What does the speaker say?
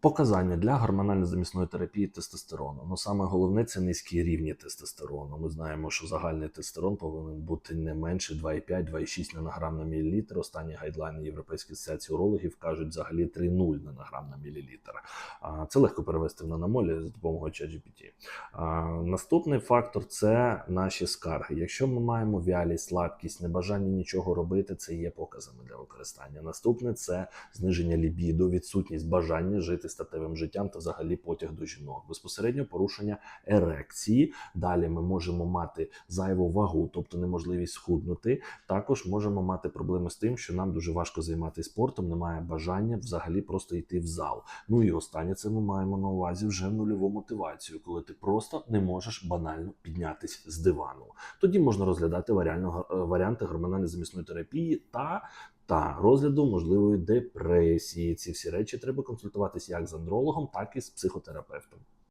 Показання для гормонально-замісної терапії тестостерону. Ну саме головне це низькі рівні тестостерону. Ми знаємо, що загальний тестостерон повинен бути не менше 2,5-2,6 нанограм на мілілітр. Останні гайдлайни Європейської асоціації урологів кажуть взагалі 3,0 нанограм на мілілітр. Це легко перевести в наномолі за допомогою ChatGPT. Наступний фактор це наші скарги. Якщо ми маємо вялість, слабкість, небажання нічого робити, це є показами для використання. Наступне це зниження лібіду, відсутність бажання жити статевим життям та взагалі потяг до жінок, безпосередньо порушення ерекції. Далі ми можемо мати зайву вагу, тобто неможливість схуднути. Також можемо мати проблеми з тим, що нам дуже важко займатися спортом, немає бажання взагалі просто йти в зал. Ну і останнє це ми маємо на увазі вже нульову мотивацію, коли ти просто не можеш банально піднятись з дивану. Тоді можна розглядати е, варіанти гормонально-замісної терапії та та розгляду можливої депресії. Ці всі речі треба консультуватися як з андрологом, так і з психотерапевтом.